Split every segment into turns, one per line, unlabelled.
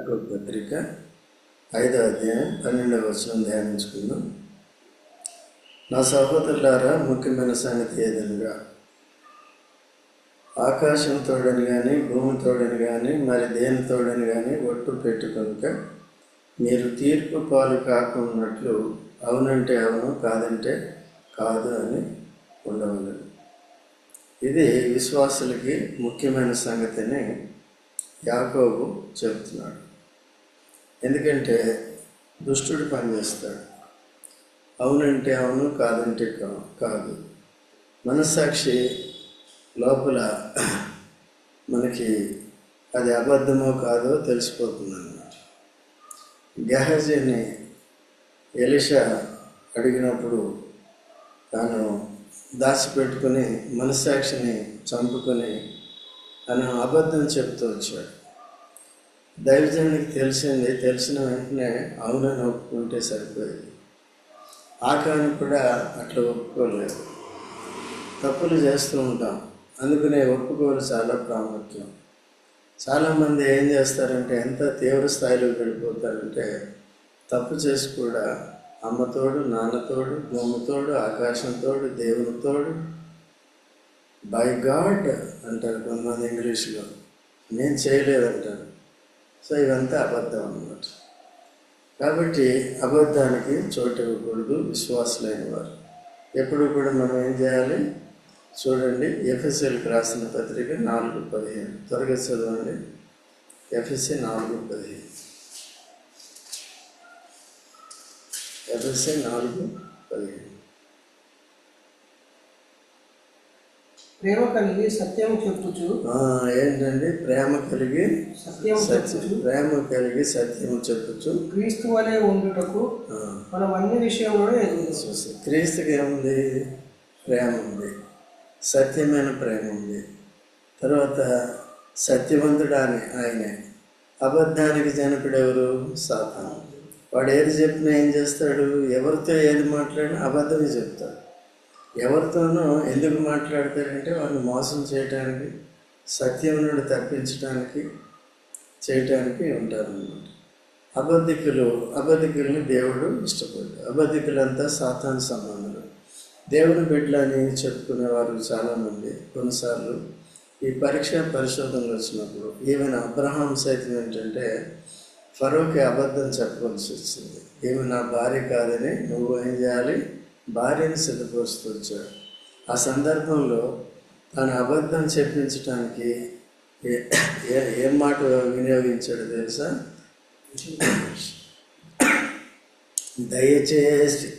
ఒక పత్రిక ఐదో అధ్యాయం పన్నెండవ వచనం ధ్యానించుకుందాం. నా సహోదరులారా ముఖ్యమైన సంగతి ఏదనగా ఆకాశం తోడని కానీ భూమి తోడని కానీ మరి దేని తోడని కానీ ఒట్టు పెట్టుకొనుక మీరు తీర్పు పాలు కాకున్నట్లు అవునంటే అవును కాదంటే కాదు అని ఉండవలేదు ఇది విశ్వాసులకి ముఖ్యమైన సంగతిని యాకోబు చెబుతున్నాడు. ఎందుకంటే దుష్టుడు పనిచేస్తాడు. అవునంటే అవును కాదంటే కా- కాదు. మనస్సాక్షి లోపల మనకి అది అబద్ధమో కాదో తెలిసిపోతుంది అన్నమాట గెహజీని ఎలిషా అడిగినప్పుడు తాను దాచిపెట్టుకుని మనస్సాక్షిని చంపుకొని తను అబద్ధం చెప్తూ వచ్చాడు. దైవజనుడికి తెలిసింది తెలిసిన వెంటనే అవునని ఒప్పుకుంటే సరిపోయేది. ఆకాని కూడా అట్లా ఒప్పుకోలేదు. తప్పులు చేస్తూ ఉంటాం. అందుకనే ఒప్పుకోలు చాలా ప్రాముఖ్యం. చాలామంది ఏం చేస్తారంటే ఎంత తీవ్ర స్థాయిలో వెళ్ళిపోతారంటే తప్పు చేసి కూడా అమ్మతోడు నాన్నతోడు భూమితోడు ఆకాశంతోడు దేవునితోడు బై గాడ్ అంటారు కొంతమంది ఇంగ్లీష్లో. నేను చేయలేదంటారు. సో ఇదంతా అబద్ధం అన్నమాట. కాబట్టి అబద్ధానికి చోటు ఇవ్వకూడదు విశ్వాసులైన వారు ఎప్పుడు కూడా మనం ఏం చేయాలి? చూడండి ఎఫ్ఎస్ఎల్కి రాసిన పత్రిక నాలుగు పదిహేను. త్వరగా చదవండి. ఎఫ్ఎస్సి నాలుగు పదిహేను. ఎఫ్ఎస్సి నాలుగు పదిహేను.
ప్రేమ కలిగి సత్యం చెప్పుచు.
ఆ, ఏంటండి? ప్రేమ కలిగి
సత్యం
సత్యం
చెప్పుచు.
ప్రేమ కలిగి సత్యము చెప్పచ్చు
క్రీస్తు వలె ఉండుటకు మనం అన్ని ఎదుగుతాం
చూసి క్రీస్తుకి ఏముంది? ప్రేమ ఉంది. సత్యమైన ప్రేమ ఉంది. తర్వాత సత్యవంతుడు అని ఆయనే. అబద్ధానికి జనకుడు ఎవరు? సాతాను. వాడు ఏది చెప్పినా ఏం చేస్తాడు? ఎవరితో ఏది మాట్లాడినా అబద్ధమే చెప్తాడు. ఎవరితోనూ ఎందుకు మాట్లాడతారంటే వాళ్ళు మోసం చేయటానికి సత్యం నుండి తప్పించడానికి చేయటానికి ఉంటారన్నమాట. అబద్ధికులు అబద్ధికుల్ని దేవుడు ఇష్టపడు అబద్ధికులంతా సాతాన్ సంబంధులు. దేవుని బిడ్డలని చెప్పుకునేవారు చాలామంది. కొన్నిసార్లు ఈ పరీక్ష పరిశోధనలు వచ్చినప్పుడు ఈవెన్ అబ్రహాం సైతం ఏంటంటే ఫరోకి అబద్ధం చెప్పవలసి వచ్చింది. ఈమె నా భార్య కాదని నువ్వు ఏం చేయాలి? భార్యను సిద్ధపరుస్తూ వచ్చాడు ఆ సందర్భంలో తను అబద్ధం చెప్పించటానికి ఏ- ఏ- ఏం మాట వినియోగించాడు తెలుసా? దయచేసి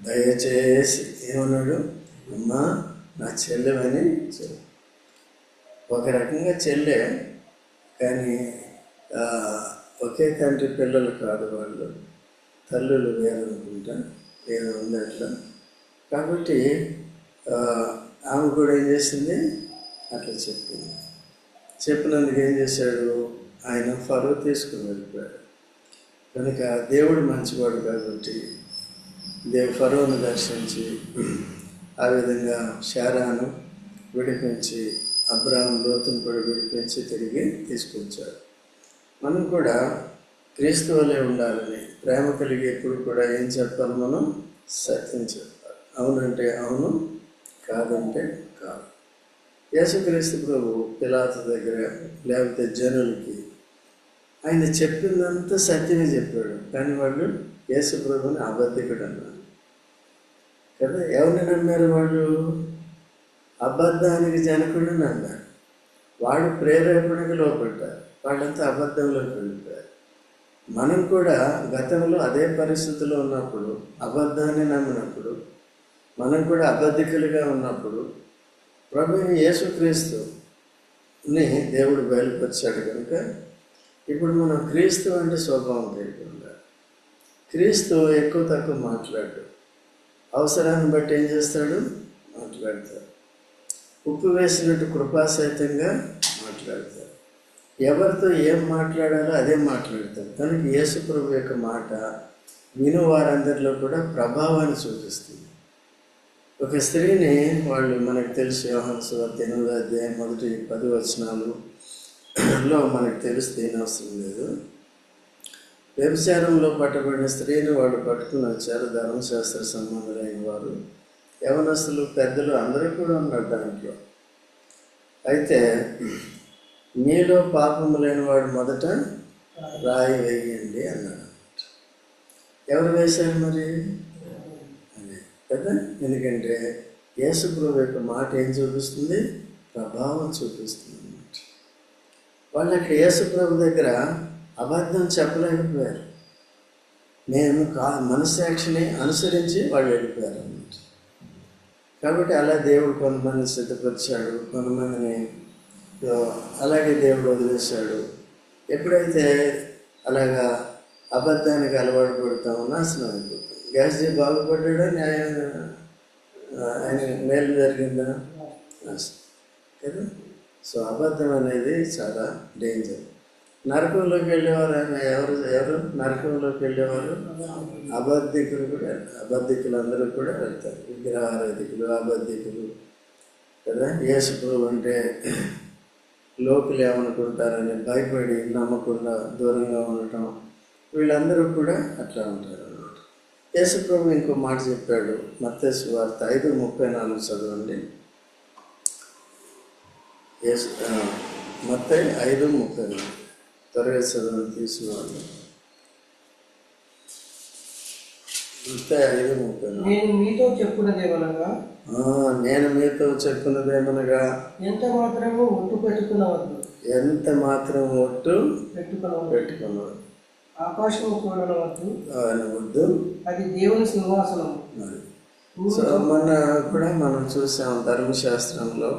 దయచేసి ఏమన్నాడు? అమ్మా నా చెల్లెమని ఒక రకంగా చెల్లె కానీ ఒకే తండ్రి పిల్లలు కాదు వాళ్ళు. తల్లులు వేరనుకుంటా ఏదో ఉంది అట్లా కాబట్టి ఆమె కూడా ఏం చేసింది? అట్లా చెప్పింది. చెప్పినందుకు ఏం చేశాడు? ఆయన ఫరో తీసుకుని వెళ్ళిపోయాడు. కనుక దేవుడు మంచివాడు కాబట్టి దేవు ఫరోను దర్శించి ఆ విధంగా శారాను విడిపించి అబ్రాహం లోతును కూడా విడిపించి తిరిగి తీసుకొచ్చాడు. మనం కూడా క్రీస్తు వలె ఉండాలని ప్రేమ కలిగి ఎప్పుడు కూడా ఏం చెప్పాలి మనం? సత్యం చెప్పాలి. అవునంటే అవును కాదంటే కాదు. యేసుక్రీస్తు ప్రభు పిలాత దగ్గర లేకపోతే జనులకి ఆయన చెప్పిందంతా సత్యమే చెప్పాడు. కానీ వాళ్ళు యేసు ప్రభుని అబద్ధికుడు అన్నారు కదా ఎవరిని నమ్మారు వాళ్ళు? అబద్ధానికి జనకుడు నమ్మారు. వాడు ప్రేరేపణకు లోపడ్డారు వాళ్ళంతా అబద్ధంలోకి వెళ్ళిపోయారు. మనం కూడా గతంలో అదే పరిస్థితిలో ఉన్నప్పుడు అబద్ధాన్ని నమ్మినప్పుడు మనం కూడా అబద్ధికులుగా ఉన్నప్పుడు ప్రభు యేసుక్రీస్తుని దేవుడు బయలుపరిచాడు కనుక ఇప్పుడు మనం క్రీస్తు అంటే స్వభావం కలిగి ఉండాలి. క్రీస్తు ఎక్కువ తక్కువ మాట్లాడు అవసరాన్ని బట్టి ఏం చేస్తాడు? మాట్లాడతాడు. ఉప్పు వేసినట్టు కృపాసహితంగా మాట్లాడతాడు. ఎవరితో ఏం మాట్లాడాలో అదే మాట్లాడతారు. కనుక యేసుప్రభు యొక్క మాట విను వారందరిలో కూడా ప్రభావాన్ని చూపిస్తుంది ఒక స్త్రీని వాళ్ళు మనకు తెలిసి యోహాను సువార్త ఎనిమిదో అధ్యాయం మొదటి పది వచనాలు లో మనకు తెలిస్తే అవసరం లేదు. వ్యభిచారంలో పట్టబడిన స్త్రీని వాళ్ళు పట్టుకుని వచ్చారు. ధర్మశాస్త్ర సంబంధులైన వారు యవనస్తులు పెద్దలు అందరూ కూడా ఉన్నారు దాంట్లో. అయితే మీలో పాపము లేని వాడు మొదట రాయి వేయండి అన్నాడు. ఎవరు వేశారు మరి? అదే కదా? ఎందుకంటే యేసుప్రభు యొక్క మాట ఏం చూపిస్తుంది? ప్రభావం చూపిస్తుంది అన్నమాట. వాళ్ళు అక్కడ యేసుప్రభు దగ్గర అబద్ధం చెప్పలేకపోయారు. నేను కా మనస్సాక్షిని అనుసరించి వాళ్ళు వెళ్ళిపోయారు అన్నమాట కాబట్టి అలా దేవుడు కొంతమందిని సిద్ధపరిచాడు కొంతమందిని అలాగే దేవుడు వదిలేశాడు. ఎప్పుడైతే అలాగా అబద్ధానికి అలవాటు పడతామో నాశనం గ్యాస్ గ్యాస్జీ బాగుపడ్డా న్యాయం ఆయన మేలు జరిగిందా? నాశనం. కదా? సో అబద్ధం అనేది చాలా డేంజర్ నరకంలోకి వెళ్ళేవారు ఆయన ఎవరు? ఎవరు? నరకంలోకి వెళ్ళేవారు? అబద్ధికులు కూడా అబద్ధికులు అందరూ కూడా వెళ్తారు. విగ్రహారాధికులు అబద్ధికులు. కదా? యేసుప్రభు అంటే లోకులు ఏమనుకుంటారని భయపడి నమ్మకుండా దూరంగా ఉండటం వీళ్ళందరూ కూడా అట్లా ఉంటారు అన్నమాట యేసుప్రభు ఇంకో మాట చెప్పాడు మత్తేసు వార్త ఐదు ముప్పై నాలుగు చదవండి. యేసు మొత్తం ఐదు ముప్పై నాలుగు. త్వరగా చదవండి తీసుకోవాలి ఐదు ముప్పై
నేను మీతో చెప్పున్నదేమనగా
ఆ, నేను మీతో చెప్పున్నదేమనగా
ఎంత మాత్రము ఒట్టు పెట్టుకున్నవద్దు
ఎంత మాత్రం ఒట్టు
పెట్టుకున్నవద్దు
పెట్టుకున్నాడు
ఆకాశము చూడనవద్దు
ఆయన వద్దు
అది దేవుని సింహాసనం.
సో మొన్న కూడా మనం చూసాం ధర్మశాస్త్రంలో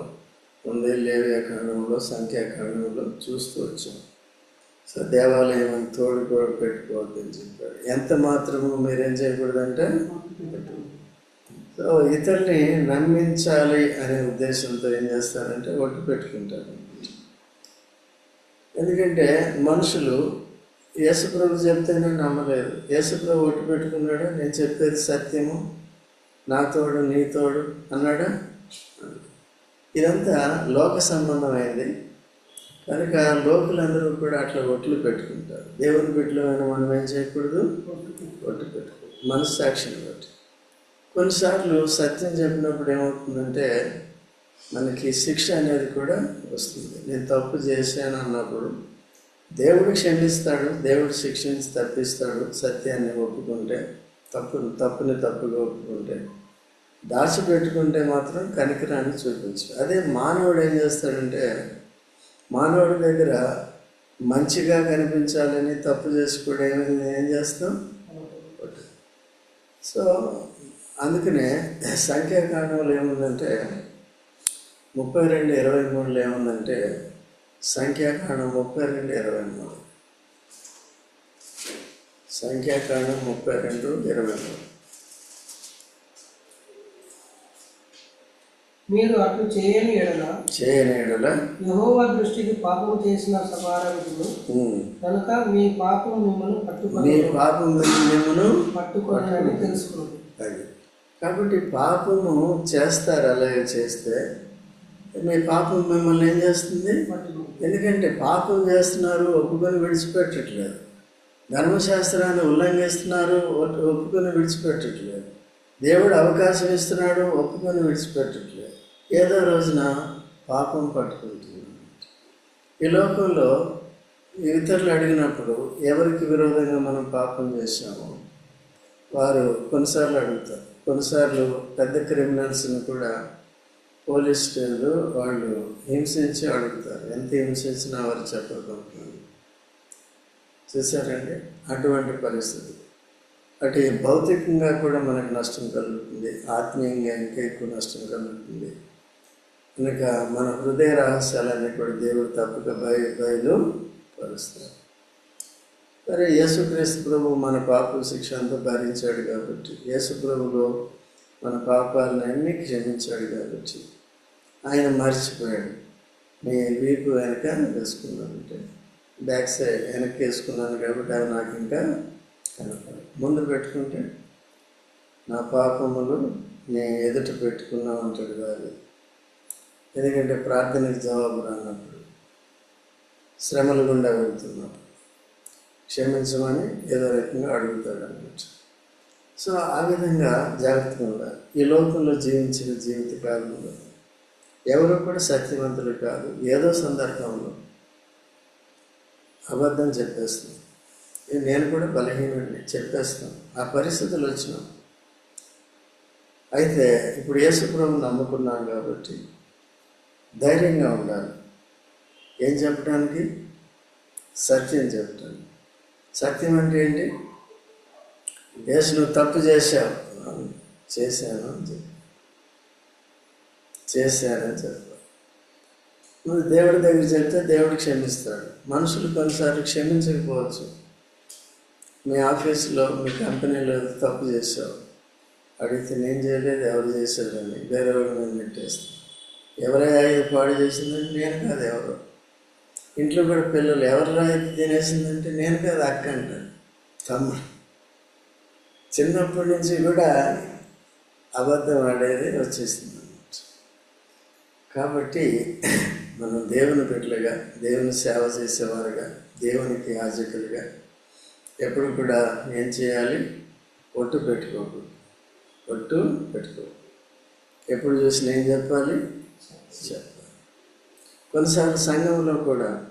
ఉంది లేవ్యాఖండంలో సంఖ్యాఖండంలో చూస్తూ వచ్చాం. సో దేవాలయం అని తోడు కూడా పెట్టుకోవద్దని చెప్పాడు. ఎంత మాత్రము మీరేం చేయకూడదంటే? సో ఇతరుని నమ్మించాలి అనే ఉద్దేశంతో ఏం చేస్తారంటే ఒట్టు పెట్టుకుంటారు. ఎందుకంటే మనుషులు యేసుప్రభు చెప్తేనే నమ్మలేదు. యేసుప్రభు ఒట్టు పెట్టుకున్నాడు? నేను చెప్పేది సత్యము. నా తోడు నీ తోడు అన్నాడా? ఇదంతా లోక సంబంధమైంది. కనుక లోకులందరూ కూడా అట్లా ఒట్లు పెట్టుకుంటారు. దేవుని బిడ్డలమైన మనం ఏం చేయకూడదు? ఒట్టు పెట్టుకోదు మనస్సాక్షిని బట్టి. కొన్నిసార్లు సత్యం చెప్పినప్పుడు ఏమవుతుందంటే మనకి శిక్ష అనేది కూడా వస్తుంది. నేను తప్పు చేశాను అన్నప్పుడు దేవుడు క్షమిస్తాడు దేవుడు శిక్షించి తప్పిస్తాడు సత్యాన్ని ఒప్పుకుంటే తప్పును తప్పుని తప్పుగా ఒప్పుకుంటే. దాచిపెట్టుకుంటే మాత్రం కనికరాన్ని చూపించు. అదే మానవుడు ఏం చేస్తాడంటే మానవుడి దగ్గర మంచిగా కనిపించాలని తప్పు చేసుకోవడం ఏమైంది ఏం చేస్తాం? సో అందుకనే సంఖ్యాకాండంలో ఏముందంటే ముప్పై రెండు ఇరవై మూడులో ఏముందంటే సంఖ్యాకాండం ముప్పై రెండు ఇరవై మూడు. సంఖ్యాకాండం ముప్పై రెండు ఇరవై మూడు.
మీరు అట్లు చేయని ఎడల
చేయని ఎడల
యెహోవా దృష్టికి పాపం చేసిన
ఉమ్,
కనుక మీ పాపం మిమ్మల్ని
మీ
పట్టుకొని
పాపం మిమ్మను
పట్టుకొని తెలుసుకున్నది
అది. కాబట్టి పాపము చేస్తారు అలాగే చేస్తే మీ పాపం మిమ్మల్ని ఏం చేస్తుంది? ఎందుకంటే పాపం చేస్తున్నారు ఒప్పుకొని విడిచిపెట్టట్లేదు. ధర్మశాస్త్రాన్ని ఉల్లంఘిస్తున్నారు ఒప్- ఒప్పుకొని విడిచిపెట్టట్లేదు. దేవుడు అవకాశం ఇస్తున్నాడు ఒప్పుకొని విడిచిపెట్టట్లేదు. ఏదో రోజున పాపం పట్టుకుంటుంది. ఈ లోకంలో ఇతరులు అడిగినప్పుడు ఎవరికి విరోధంగా మనం పాపం చేశామో వారు కొన్నిసార్లు అడుగుతారు. కొన్నిసార్లు పెద్ద క్రిమినల్స్ని కూడా పోలీస్ స్టేషన్లు వాళ్ళు హింసించి అడుగుతారు. ఎంత హింసించినా వారు చెప్పకపోతున్నారు చూసారండి అటువంటి పరిస్థితి. అటు భౌతికంగా కూడా మనకు నష్టం కలుగుతుంది. ఆత్మీయంగా ఇంకా ఎక్కువ నష్టం కలుగుతుంది. కనుక మన హృదయ రహస్యాలన్నీ కూడా దేవుడు తప్పక బయ బయలు పరుస్తారు మరి యేసుక్రీస్తు ప్రభు మన పాప శిక్ష అంతా భరించాడు కాబట్టి యేసు ప్రభులో మన పాపాలన్నీ క్షమించాడు కాబట్టి ఆయన మర్చిపోయాడు. మీ వీపు వెనక వేసుకున్నానంటే బ్యాక్ సైడ్ వెనక్కి వేసుకున్నాను కాబట్టి అవి నాకు ఇంకా కనపడదు ముందు పెట్టుకుంటే నా పాపములు నేను ఎదుట పెట్టుకున్నామంటాడు కాదు ఎందుకంటే ప్రార్థనకి జవాబు రానప్పుడు శ్రమల గుండా వెళ్తున్నాం. క్షమించమని ఏదో రకంగా అడుగుతాడు అనమాట. సో ఆ విధంగా జాగ్రత్తగా ఉండాలి. ఈ లోకంలో జీవించిన జీవిత కాలంలో ఎవరు కూడా సత్యవంతులు కాదు. ఏదో సందర్భంలో అబద్ధం చెప్పేస్తాం నేను కూడా బలహీనండి చెప్పేస్తాను ఆ పరిస్థితులు వచ్చినాం. అయితే ఇప్పుడు యేసుప్రభు నమ్ముకున్నాం కాబట్టి ధైర్యంగా ఉండాలి. ఏం చెప్పడానికి సత్యం చెప్తాను సత్యం అంటే ఏంటి? యేసు నువ్వు తప్పు చేశావు. చేశాను అని చెప్పి. చేశానని చెప్పాలి నువ్వు దేవుడి దగ్గర చెప్తే దేవుడు క్షమిస్తాడు. మనుషులు కొన్నిసార్లు క్షమించకపోవచ్చు. మీ ఆఫీస్లో మీ కంపెనీలో తప్పు చేసావు అడిగితే నేను చేయలేదు ఎవరు చేశారని వేరే వాళ్ళ మీద నెట్టేస్తాను ఎవరైనా ఇది పాడు చేసిందంటే నేను కాదు ఎవరు. ఇంట్లో కూడా పిల్లలు ఎవరు రాయితీ తినేసిందంటే నేను కాదు అక్క అంటాను తమ్ముడు. చిన్నప్పటి నుంచి కూడా అబద్ధం ఆడేది వచ్చేసింది అన్నమాట కాబట్టి మనం దేవుని బిడ్డలుగా దేవుని సేవ చేసేవారుగా దేవునికి యాజకులుగా ఎప్పుడు కూడా ఏం చేయాలి? ఒట్టు పెట్టుకోకూడదు. ఒట్టు పెట్టుకోకూడదు. ఎప్పుడు చూసినా ఏం చెప్పాలి? చెప్తారు కొన్నిసార్లు సంఘంలో కూడా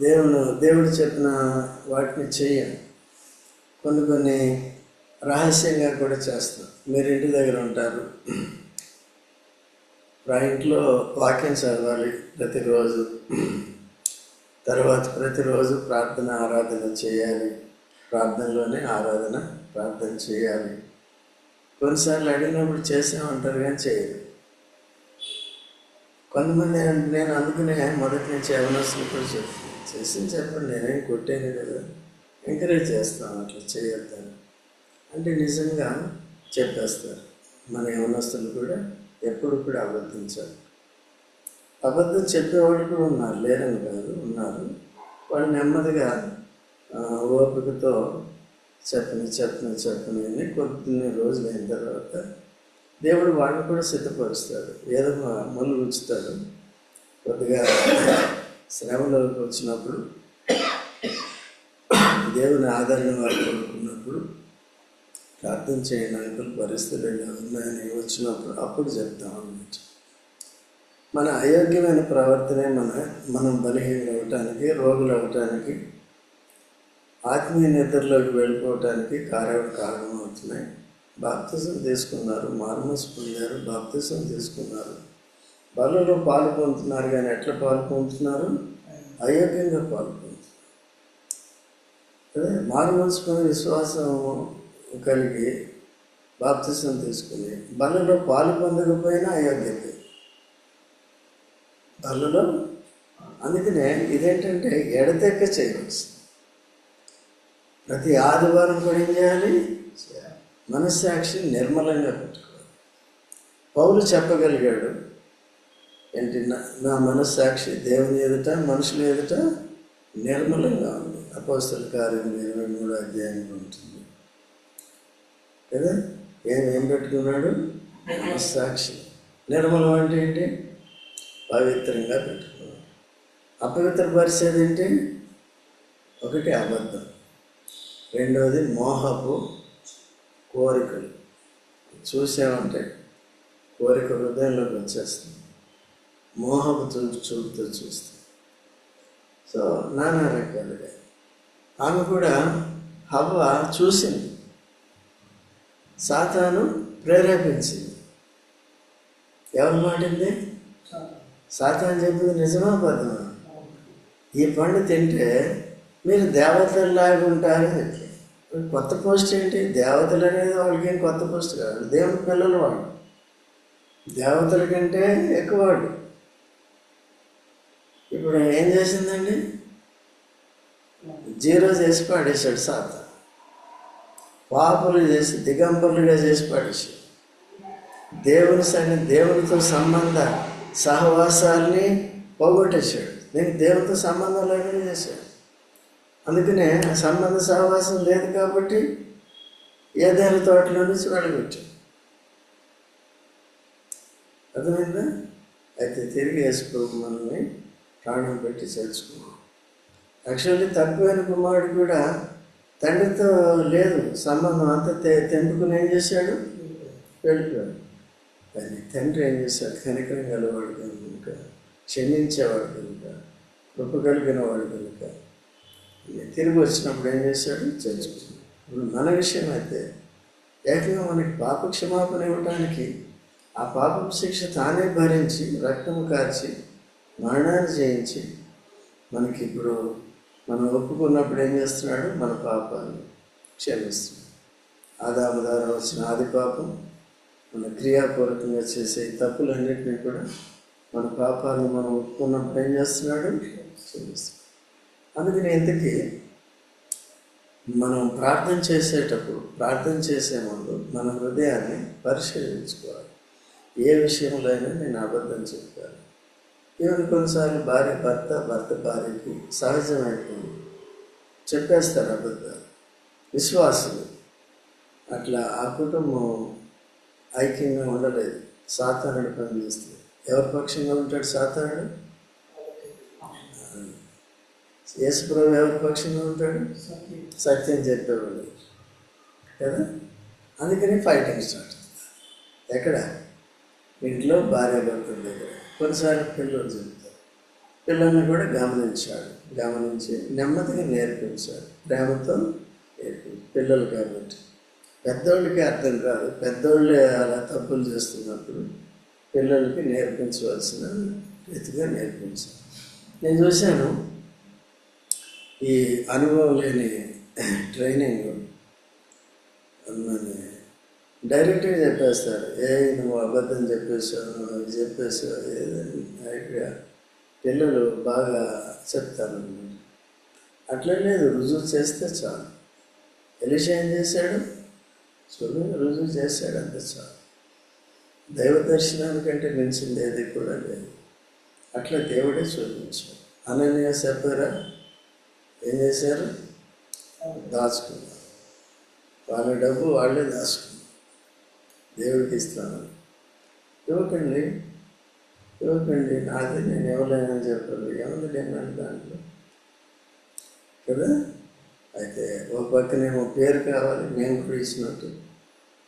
దేవుడు దేవుడు చెప్పిన వాటిని చెయ్యం కొన్ని కొన్ని రహస్యంగా కూడా చేస్తాం. మీరు ఇంటి దగ్గర ఉంటారు. ఆ ఇంట్లో వాక్యం చదవాలి ప్రతిరోజు. తర్వాత ప్రతిరోజు ప్రార్థన ఆరాధన చేయాలి. ప్రార్థనలోనే ఆరాధన ప్రార్థన చేయాలి. కొన్నిసార్లు అడిగినప్పుడు చేసామంటారు కానీ చేయరు. కొంతమంది నేను అందుకునే మొదటి నుంచి యవనస్తులు కూడా చేసింది చేసి చెప్పండి నేనేం కొట్టేది కదా. ఎంకరేజ్ చేస్తాను అట్లా చేయొద్దని. అంటే నిజంగా చెప్పేస్తారు. మన యవనస్తులు కూడా ఎప్పుడు కూడా అబద్ధించారు అబద్ధం చెప్పేవాళ్ళు కూడా ఉన్నారు లేరని కాదు ఉన్నారు. వాళ్ళు నెమ్మదిగా ఓపికతో చెప్పని చెప్పని చెప్పని అని కొన్ని రోజులు అయిన తర్వాత దేవుడు వాళ్ళని కూడా సిద్ధపరుస్తాడు. ఏదో మ- ఉంచుతాడు. కొద్దిగా శ్రమలోకి వచ్చినప్పుడు దేవుని ఆదరణ వారు కోరుకున్నప్పుడు ప్రార్థన చేయడానికి పరిస్థితులు ఎలా ఉన్నాయని వచ్చినప్పుడు అప్పుడు చెప్తాం అన్నమాట. మన అయోగ్యమైన ప్రవర్తనే మన మనం బలహీనలు అవటానికి రోగులు అవటానికి ఆత్మీయ నిద్రలోకి వెళ్ళిపోవటానికి కార్యాలు కారణం అవుతున్నాయి బాప్తిజం తీసుకున్నారు మార్మస్ పొందారు బాప్తిజం తీసుకున్నారు. బలలో పాలు పొందుతున్నారు కానీ ఎట్లా పాలు పొందుతున్నారు? అయోగ్యంగా పాలు పొందుతున్నారు. అదే పొంది విశ్వాసం కలిగి బాప్తిజం తీసుకుని బలలో పాలు పొందకపోయినా అయోగ్యత బలలో అందుకనే ఇదేంటంటే ఎడతెక్క చేయవలసింది. ప్రతి ఆదివారం కూడా ఏం చేయాలి? మనస్సాక్షిని నిర్మలంగా పెట్టుకోవాలి పౌలు చెప్పగలిగాడు ఏంటి నా నా మనస్సాక్షి దేవుని ఎదుట మనుషుల ఎదుట నిర్మలంగా ఉంది. అపోస్తుల కార్యం ఇరవై మూడు అధ్యాయంలో ఉంటుంది. కదా? ఏం ఏం పెట్టుకున్నాడు? మనస్సాక్షి. నిర్మలం అంటే ఏంటి? పవిత్రంగా పెట్టుకున్నాడు. అపవిత్ర పరిస్థితి ఏంటి? ఒకటి అబద్ధం. రెండవది మోహపు కోరికలు. చూసామంటే కోరిక హృదయంలోకి వచ్చేస్తుంది. మోహపు చూ చూపుతో చూస్తుంది. సో నానా రకాలుగా. ఆమె కూడా హవ్వ చూసింది. సాతాను ప్రేరేపించింది. ఎవరు మాటింది సాతాను చెప్పింది నిజమా పదమా? ఈ పండు తింటే మీరు దేవతల్లాగా ఉంటారని చెప్పి కొత్త పోస్ట్ ఏంటి? దేవతలు అనేది వాళ్ళకి ఏం కొత్త పోస్ట్ కాదు. దేవుని పిల్లలు వాళ్ళు. దేవతల కంటే ఎక్కువ వాళ్ళు. ఇప్పుడు ఏం చేసిందండి? జీరో చేసి పాడేశాడు సాత. పాపులు చేసి దిగంబరులుగా చేసి పాడేశాడు. దేవుని సన్ని దేవునితో సంబంధ సహవాసాల్ని పోగొట్టేశాడు. నేను దేవునితో సంబంధం లేకుండా చేశాడు. అందుకనే ఆ సంబంధ సహవాసం లేదు కాబట్టి ఏదైనా తోటలో నుంచి వెళ్ళగొచ్చాం అర్థమైందా? అయితే తిరిగి వేసుకో మనల్ని ప్రాణం పెట్టి చేర్చుకున్నాం. యాక్చువల్లీ తక్కువైన కుమారుడు కూడా తండ్రితో లేదు సంబంధం అంతా తె తెంపుకుని ఏం చేశాడు? వెళ్ళిపోయాడు. కానీ తండ్రి ఏం చేశాడు? కనికరం గలవాడు కనుక క్షమించేవాడు కనుక కృప కలిగిన వాడు కనుక తిరిగి వచ్చినప్పుడు ఏం చేశాడు? చేర్చుకున్నాడు ఇప్పుడు మన విషయం అయితే ఏకంగా మనకి పాప క్షమాపణ ఇవ్వడానికి ఆ పాపం శిక్ష తానే భరించి రక్తం కార్చి మరణాన్ని చేయించి మనకి ఇప్పుడు మనం ఒప్పుకున్నప్పుడు ఏం చేస్తున్నాడు? మన పాపాన్ని క్షమిస్తున్నాడు. ఆదాముదారం వచ్చిన ఆది పాపం మన క్రియాపూర్వకంగా చేసే తప్పులన్నింటినీ కూడా మన పాపాలను మనం ఒప్పుకున్నప్పుడు ఏం చేస్తున్నాడు? క్షమిస్తున్నాడు. అందుకని ఇంతకీ మనం ప్రార్థన చేసేటప్పుడు ప్రార్థన చేసే ముందు మన హృదయాన్ని పరిశీలించుకోవాలి. ఏ విషయంలో అయినా నేను అబద్ధం చెప్పాను ఈవెన్ కొన్నిసార్లు భార్య భర్త భర్త భార్యకి సహజమైపోయింది చెప్పేస్తారు అబద్ధాలు. విశ్వాసులు. అట్లా ఆ కుటుంబం ఐక్యంగా ఉండలేదు. సాతానుడు పనిచేస్తుంది. ఎవరి పక్షంగా ఉంటాడు సాతానుడు? యేసుప్రభు ఎవరి పక్షంగా ఉంటాడు?
సత్యం
చెప్పేవాడు. చెప్పేవాళ్ళు కదా? అందుకని ఫైటింగ్ స్టార్ట్ ఎక్కడ? ఇంట్లో భార్య భర్తల దగ్గర. కొన్నిసార్లు పిల్లలు చెబుతారు పిల్లల్ని కూడా గమనించాడు. గమనించి నెమ్మదిగా నేర్పించాడు. ప్రేమతో పిల్లలు కాబట్టి. పెద్దోళ్ళకి అర్థం కాదు. పెద్దోళ్ళు అలా తప్పులు చేస్తున్నప్పుడు పిల్లలకి నేర్పించవలసిన రీతిగా నేర్పించాను నేను చూశాను ఈ అనుభవం లేని ట్రైనింగ్ డైరెక్ట్గా చెప్పేస్తారు. ఏ నువ్వు అబద్ధం చెప్పేసావు నువ్వు చెప్పేసావు ఏదని డైరెక్ట్గా పిల్లలు బాగా చెప్తారు అట్లా లేదు రుజువు చేస్తే చాలు. ఎలిషా ఏం చేశాడు? చూడు రుజువు చేశాడు అంతే చాలు. దైవ దర్శనానికంటే మించింది ఏది కూడా లేదు. అట్లా దేవుడే చూపించాడు. అనన్య చెప్పారా? ఏం చేశారు దాచుకున్నారు వాళ్ళ డబ్బు వాళ్ళే దాచుకున్నారు. దేవుడికి ఇస్తాను ఇవ్వకండి ఇవ్వకండి నాది నేను ఇవ్వలేనని చెప్పండి ఏమన్నా లేనండి దాంట్లో? కదా? అయితే ఓ పక్కనేమో పేరు కావాలి మేము కూడా ఇచ్చినట్టు.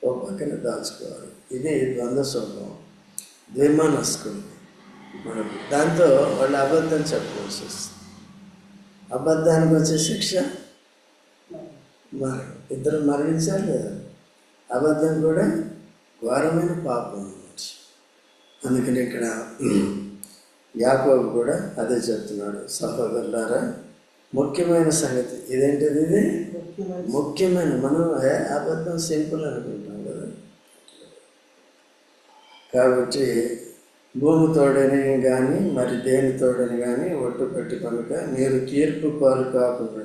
ఓ పక్కన దాచుకోవాలి. ఇది ద్వంద్వ స్వభావం. ద్విమానస్కులు మనకు దాంతో వాళ్ళు అబద్ధం చెప్పవలసి వస్తుంది. అబద్ధానికి వచ్చే శిక్ష? మరణం ఇద్దరు మరణించారు లేదా అబద్ధం కూడా ఘోరమైన పాపం అన్నమాట. అందుకని ఇక్కడ యాకోబు కూడా అదే చెప్తున్నాడు. సహోదరులారా ముఖ్యమైన సంగతి ఇదేంటిది ఇది?
ముఖ్యమైన
మనం అబద్ధం సింపుల్ అనుకుంటాం కదా. కాబట్టి భూమి తోడని కానీ మరి దేని తోడని కానీ ఒట్టు పెట్టి కనుక మీరు తీర్పు పాలు కాకుండా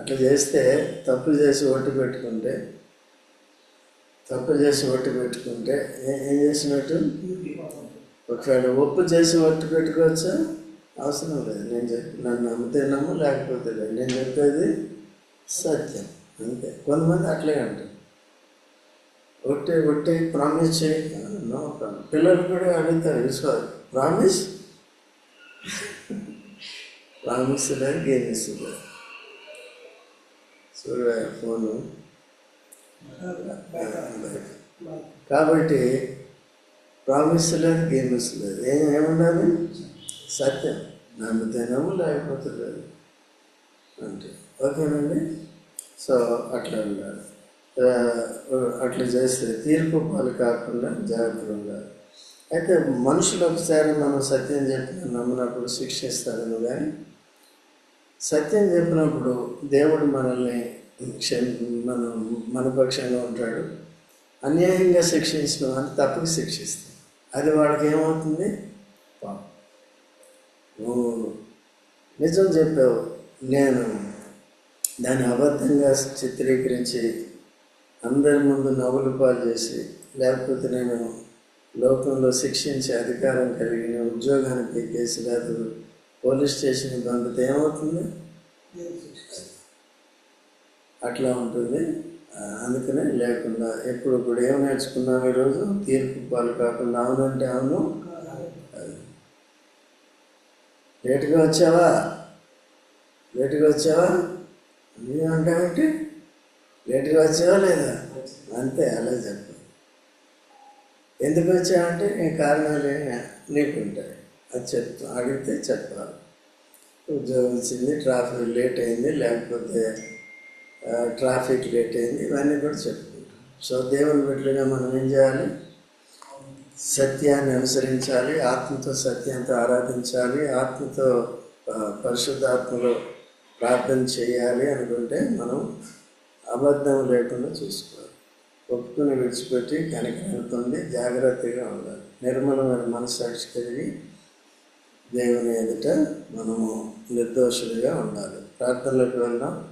అట్లా చేస్తే తప్పు చేసి ఒట్టు పెట్టుకుంటే తప్పు చేసి ఒట్టు పెట్టుకుంటే ఏం చేసినట్టు? ఒకవేళ ఒప్పు చేసి ఒట్టు పెట్టుకోవచ్చా? అవసరం లేదు. నేను చెప్పి నన్ను నమ్మితే నమ్ము లేకపోతే లేదు. నేను చెప్పేది సత్యం. అంతే. కొంతమంది అట్లే అంటారు. ఒట్టే ఒట్టే ప్రామిస్ చేయి నో ప్రామిస్ పిల్లలు కూడా అడుగుతారు విశ్వాసం ప్రామిస్ ప్రామిస్ లేదు గేమ్ ఇస్తుంది చూడ ఫోను కాబట్టి ప్రామిస్ లేదు గేమ్స్ లేదు ఏం ఏముండాలి సత్యం నమ్మితే నమ్ము లేకపోతే లేదు అంటే ఓకేనండి సో అట్లా ఉండాలి అట్లా చేస్తే తీర్పు పాలు కాకుండా జాగ్రత్తగా ఉండాలి. అయితే మనుషులు ఒకసారి మనం సత్యం చెప్పిన నమ్మినప్పుడు శిక్షిస్తారని కానీ సత్యం చెప్పినప్పుడు దేవుడు మనల్ని క్షమి మనం మన పక్షంగా ఉంటాడు. అన్యాయంగా శిక్షించిన వాడిని తప్పక శిక్షిస్తాం అది వాడికి ఏమవుతుంది? పాపం. నువ్వు నిజం చెప్పావు. నేను దాన్ని అబద్ధంగా చిత్రీకరించి అందరి ముందు నవ్వులు పాలు చేసి లేకపోతే నేను లోకంలో శిక్షించే అధికారం కలిగిన ఉద్యోగానికి కేసు లేదు పోలీస్ స్టేషన్ పంపితే ఏమవుతుంది? అట్లా ఉంటుంది. అందుకనే లేకుండా ఎప్పుడు కూడా ఏం నేర్చుకున్నాం ఈరోజు? తీర్పు పాలు కాకుండా అవునంటే అవును. లేటుగా వచ్చావా? లేటుగా వచ్చావా? అంటే లేటుగా వచ్చావా లేదా? అంతే అలా చెప్పు. ఎందుకు వచ్చావంటే నీ కారణాలు ఏ- నీకు ఉంటాయి. అది చెప్తా అడిగితే చెప్పాలి. ఉద్యోగం వచ్చింది ట్రాఫిక్ లేట్ అయింది లేకపోతే ట్రాఫిక్ లేట్ అయింది ఇవన్నీ కూడా చెప్పుకుంటాం. సో దేవుని బిడ్డలుగా మనం ఏం చేయాలి? సత్యాన్ని అనుసరించాలి ఆత్మతో సత్యంతో ఆరాధించాలి ఆత్మతో పరిశుద్ధాత్మలో ప్రార్థన చేయాలి అనుకుంటే మనం అబద్ధం లేకుండా చూసుకోవాలి. ఒప్పుకుని విడిచిపెట్టి కనికరంతుంది జాగ్రత్తగా ఉండాలి. నిర్మలమైన మనసాక్షి కలిగి దేవుని ఎదుట మనము నిర్దోషులుగా ఉండాలి. ప్రార్థనలకు వెళ్దాం.